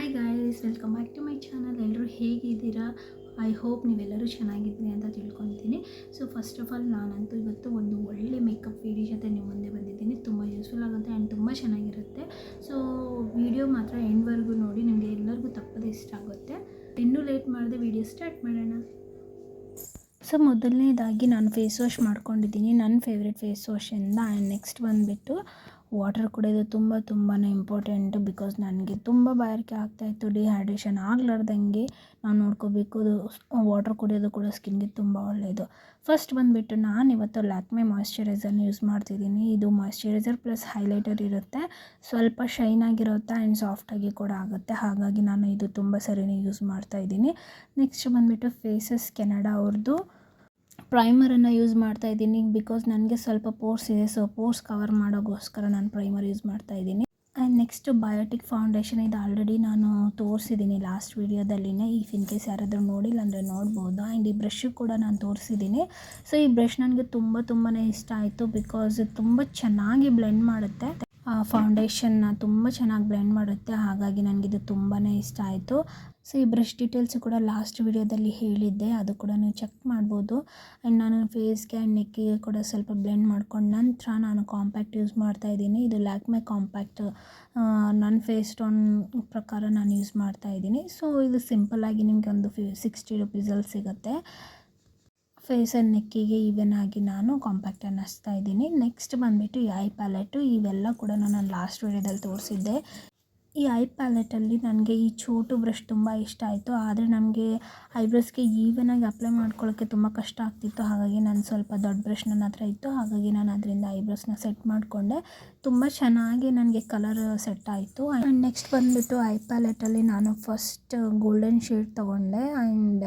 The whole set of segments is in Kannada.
Hi guys welcome back to my channel ಎಲ್ಲರೂ ಹೇಗಿದ್ದೀರಾ? ಐ ಹೋಪ್ ನೀವೆಲ್ಲರೂ ಚೆನ್ನಾಗಿದ್ದೀರಿ ಅಂತ ತಿಳ್ಕೊತೀನಿ ಸೊ ಫಸ್ಟ್ ಆಫ್ ಆಲ್ ನಾನಂತೂ ಇವತ್ತು ಒಂದು ಒಳ್ಳೆ ಮೇಕಪ್ ವಿಡಿಯೋ ಜೊತೆ ನಿಮ್ಮ ಮುಂದೆ ಬಂದಿದ್ದೀನಿ. ತುಂಬ ಯೂಸ್ಫುಲ್ ಆಗುತ್ತೆ ಆ್ಯಂಡ್ ತುಂಬ ಚೆನ್ನಾಗಿರುತ್ತೆ. ಸೊ ವಿಡಿಯೋ ಮಾತ್ರ ಎಂಡ್ವರೆಗೂ ನೋಡಿ, ನಿಮಗೆ ಎಲ್ಲರಿಗೂ ತಪ್ಪದೆ ಇಷ್ಟ ಆಗುತ್ತೆ. ಇನ್ನೂ ಲೇಟ್ ಮಾಡಿದೆ ವಿಡಿಯೋ ಸ್ಟಾರ್ಟ್ ಮಾಡೋಣ. ಸೊ ಮೊದಲನೇದಾಗಿ ನಾನು ಫೇಸ್ ವಾಶ್ ಮಾಡ್ಕೊಂಡಿದ್ದೀನಿ. ನನ್ನ ಫೇವ್ರೆಟ್ ಫೇಸ್ ವಾಶಿಂದ ಆ್ಯಂಡ್ ನೆಕ್ಸ್ಟ್ ಬಂದುಬಿಟ್ಟು ವಾಟರ್ ಕುಡಿಯೋದು ತುಂಬ ತುಂಬಾ ಇಂಪಾರ್ಟೆಂಟ್ ಬಿಕಾಸ್ ನನಗೆ ತುಂಬ ಬಾಯಾರಿಕೆ ಆಗ್ತಾಯಿತ್ತು ಡಿಹೈಡ್ರೇಷನ್ ಆಗಲಾರ್ದಂಗೆ ನಾವು ನೋಡ್ಕೋಬೇಕು. ವಾಟರ್ ಕುಡಿಯೋದು ಕೂಡ ಸ್ಕಿನ್ಗೆ ತುಂಬ ಒಳ್ಳೆಯದು ಫಸ್ಟ್ ಬಂದುಬಿಟ್ಟು ನಾನು ಇವತ್ತು ಲ್ಯಾಕ್ಮೆ ಮಾಯಶ್ಚರೈಸರ್ನ ಯೂಸ್ ಮಾಡ್ತಿದ್ದೀನಿ. ಇದು ಮಾಯಿಶ್ಚರೈಸರ್ ಪ್ಲಸ್ ಹೈಲೈಟರ್ ಇರುತ್ತೆ. ಸ್ವಲ್ಪ ಶೈನ್ ಆಗಿರುತ್ತೆ ಆ್ಯಂಡ್ ಸಾಫ್ಟಾಗಿ ಕೂಡ ಆಗುತ್ತೆ. ಹಾಗಾಗಿ ನಾನು ಇದು ತುಂಬ ಸರಿನೇ ಯೂಸ್ ಮಾಡ್ತಾ ಇದ್ದೀನಿ. ನೆಕ್ಸ್ಟ್ ಬಂದುಬಿಟ್ಟು ಫೇಸಸ್ ಕೆನಡಾ ಅವ್ರದ್ದು ಪ್ರೈಮರನ್ನು ಯೂಸ್ ಮಾಡ್ತಾ ಇದ್ದೀನಿ ಬಿಕಾಸ್ ನನಗೆ ಸ್ವಲ್ಪ ಪೋರ್ಸ್ ಇದೆ. ಸೊ ಪೋರ್ಸ್ ಕವರ್ ಮಾಡೋಕ್ಕೋಸ್ಕರ ನಾನು ಪ್ರೈಮರ್ ಯೂಸ್ ಮಾಡ್ತಾ ಇದ್ದೀನಿ. ಆ್ಯಂಡ್ ನೆಕ್ಸ್ಟ್ ಬಯೋಟಿಕ್ ಫೌಂಡೇಶನ್ ಇದು ಆಲ್ರೆಡಿ ನಾನು ತೋರಿಸಿದ್ದೀನಿ ಲಾಸ್ಟ್ ವೀಡಿಯೋದಲ್ಲಿನೇ ಈ ಇನ್ ಕೇಸ್ ಯಾರಾದರೂ ನೋಡಿಲ್ಲ ಅಂದರೆ ನೋಡ್ಬೋದು. ಆ್ಯಂಡ್ ಈ ಬ್ರಷ್ ಕೂಡ ನಾನು ತೋರಿಸಿದ್ದೀನಿ. ಸೊ ಈ ಬ್ರಷ್ ನನಗೆ ತುಂಬ ತುಂಬಾ ಇಷ್ಟ ಆಯಿತು ಬಿಕಾಸ್ ತುಂಬ ಚೆನ್ನಾಗಿ ಬ್ಲೆಂಡ್ ಮಾಡುತ್ತೆ. ಫೌಂಡೇಶನ್ನ ತುಂಬ ಚೆನ್ನಾಗಿ ಬ್ಲೆಂಡ್ ಮಾಡುತ್ತೆ. ಹಾಗಾಗಿ ನನಗಿದು ತುಂಬಾ ಇಷ್ಟ ಆಯಿತು. ಸೊ ಈ ಬ್ರಷ್ ಡೀಟೇಲ್ಸ್ ಕೂಡ ಲಾಸ್ಟ್ ವಿಡಿಯೋದಲ್ಲಿ ಹೇಳಿದ್ದೆ. ಅದು ಕೂಡ ನೀವು ಚೆಕ್ ಮಾಡ್ಬೋದು. ಆ್ಯಂಡ್ ನಾನು ಫೇಸ್ಗೆ ಆ್ಯಂಡ್ ನೆಕ್ಕಿಗೆ ಕೂಡ ಸ್ವಲ್ಪ ಬ್ಲೆಂಡ್ ಮಾಡ್ಕೊಂಡು ನಂತರ ನಾನು ಕಾಂಪ್ಯಾಕ್ಟ್ ಯೂಸ್ ಮಾಡ್ತಾ ಇದ್ದೀನಿ. ಇದು ಲ್ಯಾಕ್ಮೆ ಕಾಂಪ್ಯಾಕ್ಟ್ ನನ್ನ ಫೇಸ್ ಟೋನ್ ಪ್ರಕಾರ ನಾನು ಯೂಸ್ ಮಾಡ್ತಾ ಇದ್ದೀನಿ. ಸೊ ಇದು ಸಿಂಪಲ್ಲಾಗಿ ನಿಮಗೆ ಒಂದು ಫಿ ಸಿಕ್ಸ್ಟಿ ರುಪೀಸಲ್ಲಿ ಸಿಗುತ್ತೆ. ಫೇಸ್ ಆ್ಯಂಡ್ ನೆಕ್ಕಿಗೆ ಈವನ್ ಆಗಿ ನಾನು ಕಾಂಪ್ಯಾಕ್ಟನ್ನು ಹಚ್ತಾ ಇದ್ದೀನಿ. ನೆಕ್ಸ್ಟ್ ಬಂದುಬಿಟ್ಟು ಈ ಐ ಪ್ಯಾಲೆಟು ಇವೆಲ್ಲ ಕೂಡ ನಾನು ಲಾಸ್ಟ್ ವೀಡಿಯೋದಲ್ಲಿ ತೋರಿಸಿದ್ದೆ. ಈ ಐ ಪ್ಯಾಲೆಟಲ್ಲಿ ನನಗೆ ಈ ಚೋಟು ಬ್ರಷ್ ತುಂಬ ಇಷ್ಟ ಆಯಿತು. ಆದರೆ ನನಗೆ ಐಬ್ರೋಸ್ಗೆ ಈವನಾಗಿ ಅಪ್ಲೈ ಮಾಡ್ಕೊಳ್ಳೋಕ್ಕೆ ತುಂಬ ಕಷ್ಟ ಆಗ್ತಿತ್ತು. ಹಾಗಾಗಿ ನಾನು ಸ್ವಲ್ಪ ದೊಡ್ಡ ಬ್ರಷ್ ನನ್ನ ಹತ್ರ ಇತ್ತು. ಹಾಗಾಗಿ ನಾನು ಅದರಿಂದ ಐಬ್ರೋಸ್ನ ಸೆಟ್ ಮಾಡಿಕೊಂಡೆ. ತುಂಬ ಚೆನ್ನಾಗಿ ನನಗೆ ಕಲರ್ ಸೆಟ್ ಆಯಿತು. ಆ್ಯಂಡ್ ನೆಕ್ಸ್ಟ್ ಬಂದುಬಿಟ್ಟು ಐ ಪ್ಯಾಲೆಟಲ್ಲಿ ನಾನು ಫಸ್ಟ್ ಗೋಲ್ಡನ್ ಶೇಡ್ ತೊಗೊಂಡೆ. ಆ್ಯಂಡ್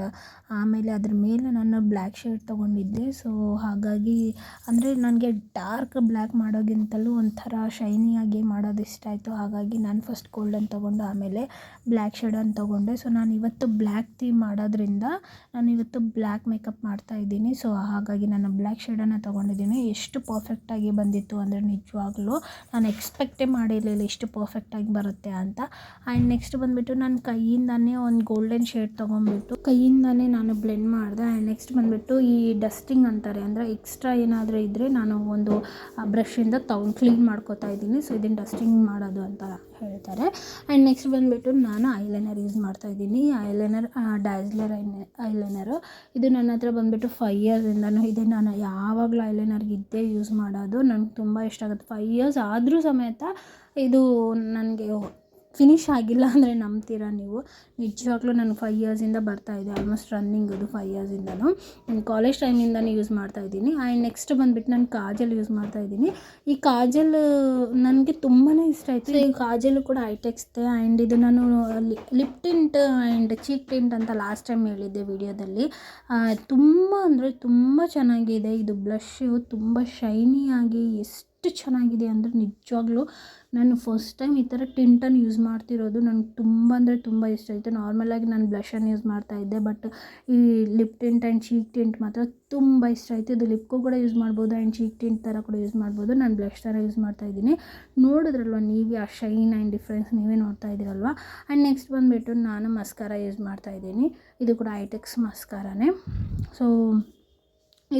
ಆಮೇಲೆ ಅದ್ರ ಮೇಲೆ ನಾನು ಬ್ಲ್ಯಾಕ್ ಶೇಡ್ ತೊಗೊಂಡಿದ್ದೆ. ಸೊ ಹಾಗಾಗಿ ಅಂದರೆ ನನಗೆ ಡಾರ್ಕ್ ಬ್ಲ್ಯಾಕ್ ಮಾಡೋಗಿಂತಲೂ ಒಂಥರ ಶೈನಿಯಾಗಿ ಮಾಡೋದು ಇಷ್ಟ ಆಯಿತು. ಹಾಗಾಗಿ ನಾನು ಫಸ್ಟ್ ಗೋಲ್ಡನ್ ತೊಗೊಂಡು ಆಮೇಲೆ ಬ್ಲ್ಯಾಕ್ ಶೇಡನ್ನು ತೊಗೊಂಡೆ. ಸೊ ನಾನು ಇವತ್ತು ಬ್ಲ್ಯಾಕ್ ಥೀಮ್ ಮಾಡೋದ್ರಿಂದ ನಾನು ಇವತ್ತು ಬ್ಲ್ಯಾಕ್ ಮೇಕಪ್ ಮಾಡ್ತಾ ಇದ್ದೀನಿ. ಸೊ ಹಾಗಾಗಿ ನಾನು ಬ್ಲ್ಯಾಕ್ ಶೇಡನ್ನು ತೊಗೊಂಡಿದ್ದೀನಿ. ಎಷ್ಟು ಪರ್ಫೆಕ್ಟಾಗಿ ಬಂದಿತ್ತು ಅಂದರೆ ನಿಜವಾಗ್ಲೂ ನಾನು ಎಕ್ಸ್ಪೆಕ್ಟೇ ಮಾಡಿರಲಿಲ್ಲ ಎಷ್ಟು ಪರ್ಫೆಕ್ಟಾಗಿ ಬರುತ್ತೆ ಅಂತ. ಆ್ಯಂಡ್ ನೆಕ್ಸ್ಟ್ ಬಂದುಬಿಟ್ಟು ನಾನು ಕೈಯಿಂದಾನೇ ಒಂದು ಗೋಲ್ಡನ್ ಶೇಡ್ ತೊಗೊಂಡ್ಬಿಟ್ಟು ಕೈಯಿಂದಾನೇ ನಾನು ಬ್ಲೆಂಡ್ ಮಾಡಿದೆ. ಆ್ಯಂಡ್ ನೆಕ್ಸ್ಟ್ ಬಂದುಬಿಟ್ಟು ಈ ಡಸ್ಟಿಂಗ್ ಅಂತಾರೆ, ಅಂದರೆ ಎಕ್ಸ್ಟ್ರಾ ಏನಾದರೂ ಇದ್ದರೆ ನಾನು ಒಂದು ಬ್ರಷಿಂದ ತಗೊಂಡು ಕ್ಲೀನ್ ಮಾಡ್ಕೋತಾ ಇದ್ದೀನಿ. ಸೊ ಇದನ್ನು ಡಸ್ಟಿಂಗ್ ಮಾಡೋದು ಅಂತ ಹೇಳ್ತಾರೆ. ಆ್ಯಂಡ್ ನೆಕ್ಸ್ಟ್ ಬಂದುಬಿಟ್ಟು ನಾನು ಐಲೈನರ್ ಯೂಸ್ ಮಾಡ್ತಾಯಿದ್ದೀನಿ ಐಲೈನರ್ ಡ್ಯಾಸ್ಲರ್ ಐಲೈನರು ಇದು ನನ್ನ ಹತ್ರ ಬಂದುಬಿಟ್ಟು ಫೈವ್ ಇಯರ್ಸಿಂದನೂ ಇದೆ. ನಾನು ಯಾವಾಗಲೂ ಐಲೈನರ್ಗೆ ಇದ್ದೇ ಯೂಸ್ ಮಾಡೋದು. ನನಗೆ ತುಂಬ ಇಷ್ಟ ಆಗುತ್ತೆ. ಫೈವ್ ಇಯರ್ಸ್ ಆದರೂ ಸಮೇತ ಇದು ನನಗೆ ಫಿನಿಶ್ ಆಗಿಲ್ಲ ಅಂದರೆ ನಂಬ್ತೀರಾ ನೀವು? ನಿಜವಾಗ್ಲೂ ನಾನು ಫೈವ್ ಇಯರ್ಸಿಂದ ಬರ್ತಾ ಇದೆ ಆಲ್ಮೋಸ್ಟ್ ರನ್ನಿಂಗ್ ಅದು ಫೈವ್ ಇಯರ್ಸಿಂದಲೂ ನಾನು ಕಾಲೇಜ್ ಟೈಮಿಂದನೇ ಯೂಸ್ ಮಾಡ್ತಾ ಇದ್ದೀನಿ. ಆ್ಯಂಡ್ ನೆಕ್ಸ್ಟ್ ಬಂದುಬಿಟ್ಟು ನಾನು ಕಾಜಲ್ ಯೂಸ್ ಮಾಡ್ತಾ ಇದ್ದೀನಿ. ಈ ಕಾಜಲ್ ನನಗೆ ತುಂಬಾ ಇಷ್ಟ ಆಯಿತು. ಈ ಕಾಜಲು ಕೂಡ ಐಟೆಕ್ಸ್ದೆ ಆ್ಯಂಡ್ ಇದು ನಾನು lip tint and cheek tint ಅಂತ ಲಾಸ್ಟ್ ಟೈಮ್ ಹೇಳಿದ್ದೆ ವಿಡಿಯೋದಲ್ಲಿ ತುಂಬ ಅಂದರೆ ತುಂಬ ಚೆನ್ನಾಗಿದೆ. ಇದು ಬ್ಲಷ್ಷು ತುಂಬ ಶೈನಿಯಾಗಿ ಎಷ್ಟು ಚೆನ್ನಾಗಿದೆ ಅಂದರೆ ನಿಜವಾಗ್ಲೂ ನಾನು ಫಸ್ಟ್ ಟೈಮ್ ಈ ಥರ ಟಿಂಟನ್ನು ಯೂಸ್ ಮಾಡ್ತಿರೋದು ನನಗೆ ತುಂಬ ಅಂದರೆ ತುಂಬ ಇಷ್ಟ ಆಯಿತು. ನಾರ್ಮಲಾಗಿ ನಾನು ಬ್ಲಷನ್ನು ಯೂಸ್ ಮಾಡ್ತಾ ಇದ್ದೆ ಬಟ್ ಈ lip tint and cheek tint ಮಾತ್ರ ತುಂಬ ಇಷ್ಟ ಆಯಿತು. ಇದು ಲಿಪ್ಗೂ ಕೂಡ ಯೂಸ್ ಮಾಡ್ಬೋದು ಆ್ಯಂಡ್ ಚೀಕ್ ಟಿಂಟ್ ಥರ ಕೂಡ ಯೂಸ್ ಮಾಡ್ಬೋದು. ನಾನು ಬ್ಲಷ್ ಥರ ಯೂಸ್ ಮಾಡ್ತಾ ಇದ್ದೀನಿ. ನೋಡಿದ್ರಲ್ವ ನೀವೇ ಆ ಶೈನ್ ಆ್ಯಂಡ್ ಡಿಫ್ರೆನ್ಸ್ ನೀವೇ ನೋಡ್ತಾ ಇದ್ದೀರಲ್ವ? ಆ್ಯಂಡ್ ನೆಕ್ಸ್ಟ್ ಬಂದುಬಿಟ್ಟು ನಾನು ಮಸ್ಕಾರ ಯೂಸ್ ಮಾಡ್ತಾ ಇದ್ದೀನಿ. ಇದು ಕೂಡ ಐಟೆಕ್ಸ್ ಮಸ್ಕಾರನೇ ಸೊ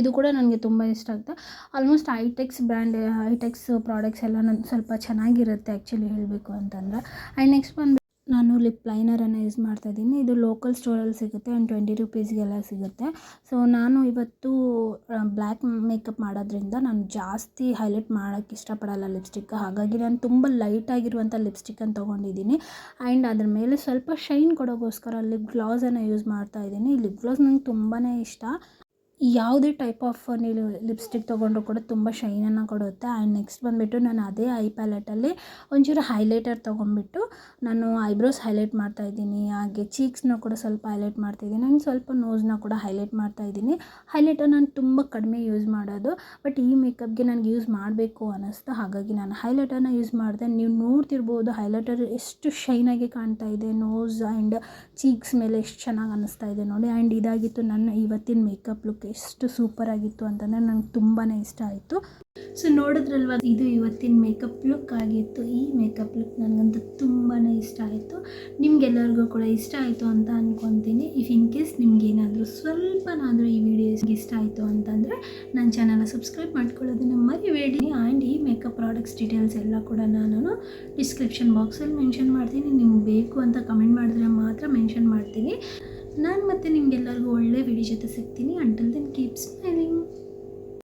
ಇದು ಕೂಡ ನನಗೆ ತುಂಬ ಇಷ್ಟ ಆಗುತ್ತೆ. ಆಲ್ಮೋಸ್ಟ್ ಐಟೆಕ್ಸ್ ಬ್ರ್ಯಾಂಡ್ ಐಟೆಕ್ಸ್ ಪ್ರಾಡಕ್ಟ್ಸ್ ಎಲ್ಲ ನನ್ನ ಸ್ವಲ್ಪ ಚೆನ್ನಾಗಿರುತ್ತೆ ಆ್ಯಕ್ಚುಲಿ ಹೇಳಬೇಕು ಅಂತಂದರೆ. ಆ್ಯಂಡ್ ನೆಕ್ಸ್ಟ್ ಬಂದು ನಾನು ಲಿಪ್ ಲೈನರನ್ನು ಯೂಸ್ ಮಾಡ್ತಾ ಇದ್ದೀನಿ. ಇದು ಲೋಕಲ್ ಸ್ಟೋರಲ್ಲಿ ಸಿಗುತ್ತೆ ಆ್ಯಂಡ್ ಟ್ವೆಂಟಿ ರುಪೀಸ್ಗೆಲ್ಲ ಸಿಗುತ್ತೆ. ಸೊ ನಾನು ಇವತ್ತು ಬ್ಲ್ಯಾಕ್ ಮೇಕಪ್ ಮಾಡೋದ್ರಿಂದ ನಾನು ಜಾಸ್ತಿ ಹೈಲೈಟ್ ಮಾಡೋಕ್ಕೆ ಇಷ್ಟಪಡಲ್ಲ ಲಿಪ್ಸ್ಟಿಕ್ ಹಾಗಾಗಿ ನಾನು ತುಂಬ ಲೈಟಾಗಿರುವಂಥ ಲಿಪ್ಸ್ಟಿಕ್ಕನ್ನು ತೊಗೊಂಡಿದ್ದೀನಿ. ಆ್ಯಂಡ್ ಅದ್ರ ಮೇಲೆ ಸ್ವಲ್ಪ ಶೈನ್ ಕೊಡೋಗೋಸ್ಕರ ಲಿಪ್ ಗ್ಲೌಸನ್ನು ಯೂಸ್ ಮಾಡ್ತಾ ಇದ್ದೀನಿ. ಲಿಪ್ ಗ್ಲಾಸ್ ನಂಗೆ ತುಂಬಾ ಇಷ್ಟ. ಯಾವುದೇ ಟೈಪ್ ಆಫ್ ನೀವು ಲಿಪ್ಸ್ಟಿಕ್ ತೊಗೊಂಡ್ರು ಕೂಡ ತುಂಬ ಶೈನನ್ನು ಕೊಡುತ್ತೆ. ಆ್ಯಂಡ್ ನೆಕ್ಸ್ಟ್ ಬಂದುಬಿಟ್ಟು ನಾನು ಅದೇ ಐ ಪ್ಯಾಲೆಟಲ್ಲಿ ಒಂಚೂರು ಹೈಲೈಟರ್ ತೊಗೊಂಡ್ಬಿಟ್ಟು ನಾನು ಐಬ್ರೋಸ್ ಹೈಲೈಟ್ ಮಾಡ್ತಾ ಇದ್ದೀನಿ. ಹಾಗೆ ಚೀಕ್ಸ್ನ ಕೂಡ ಸ್ವಲ್ಪ ಹೈಲೈಟ್ ಮಾಡ್ತಾಯಿದ್ದೀನಿ ನಾನು ಸ್ವಲ್ಪ ನೋಸ್ನ ಕೂಡ ಹೈಲೈಟ್ ಮಾಡ್ತಾ ಇದ್ದೀನಿ. ಹೈಲೈಟರ್ ನಾನು ತುಂಬ ಕಡಿಮೆ ಯೂಸ್ ಮಾಡೋದು. ಬಟ್ ಈ ಮೇಕಪ್ಗೆ ನನಗೆ ಯೂಸ್ ಮಾಡಬೇಕು ಅನ್ನಿಸ್ತು. ಹಾಗಾಗಿ ನಾನು ಹೈಲೈಟರ್ನ ಯೂಸ್ ಮಾಡಿದೆ. ನೀವು ನೋಡ್ತಿರ್ಬೋದು ಹೈಲೈಟರ್ ಎಷ್ಟು ಶೈನಾಗಿ ಕಾಣ್ತಾ ಇದೆ. ನೋಸ್ ಆ್ಯಂಡ್ ಚೀಕ್ಸ್ ಮೇಲೆ ಎಷ್ಟು ಚೆನ್ನಾಗಿ ಅನ್ನಿಸ್ತಾ ಇದೆ ನೋಡಿ. ಆ್ಯಂಡ್ ಇದಾಗಿತ್ತು ನನ್ನ ಇವತ್ತಿನ ಮೇಕಪ್ ಲುಕ್ ಎಷ್ಟು ಸೂಪರಾಗಿತ್ತು ಅಂತಂದರೆ ನಂಗೆ ತುಂಬಾ ಇಷ್ಟ ಆಯಿತು. ಸೊ ನೋಡಿದ್ರಲ್ವ, ಇದು ಇವತ್ತಿನ ಮೇಕಪ್ ಲುಕ್ ಆಗಿತ್ತು. ಈ ಮೇಕಪ್ ಲುಕ್ ನನಗಂತೂ ತುಂಬಾ ಇಷ್ಟ ಆಯಿತು. ನಿಮ್ಗೆಲ್ಲರಿಗೂ ಕೂಡ ಇಷ್ಟ ಆಯಿತು ಅಂತ ಅಂದ್ಕೊತೀನಿ ಇಫ್ ಇನ್ ಕೇಸ್ ನಿಮ್ಗೇನಾದರೂ ಸ್ವಲ್ಪನಾದರೂ ಈ ವಿಡಿಯೋಸ್ಗೆ ಇಷ್ಟ ಆಯಿತು ಅಂತಂದರೆ ನನ್ನ ಚಾನಲ್ನ ಸಬ್ಸ್ಕ್ರೈಬ್ ಮಾಡ್ಕೊಳ್ಳೋದನ್ನು ಮರಿಬೇಡಿ. ಆ್ಯಂಡ್ ಈ ಮೇಕಪ್ ಪ್ರಾಡಕ್ಟ್ಸ್ ಡೀಟೇಲ್ಸ್ ಎಲ್ಲ ಕೂಡ ನಾನು ಡಿಸ್ಕ್ರಿಪ್ಷನ್ ಬಾಕ್ಸಲ್ಲಿ ಮೆನ್ಷನ್ ಮಾಡ್ತೀನಿ. ನಿಮ್ಗೆ ಬೇಕು ಅಂತ ಕಮೆಂಟ್ ಮಾಡಿದ್ರೆ ಮಾತ್ರ ಮೆನ್ಷನ್ ಮಾಡ್ತೀನಿ. ನಾನು ಮತ್ತೆ ನಿಮಗೆಲ್ಲರಿಗೂ ಒಳ್ಳೆ ವಿಡಿಯೋ ಜೊತೆ ಸಿಗ್ತೀನಿ. Until then keep smiling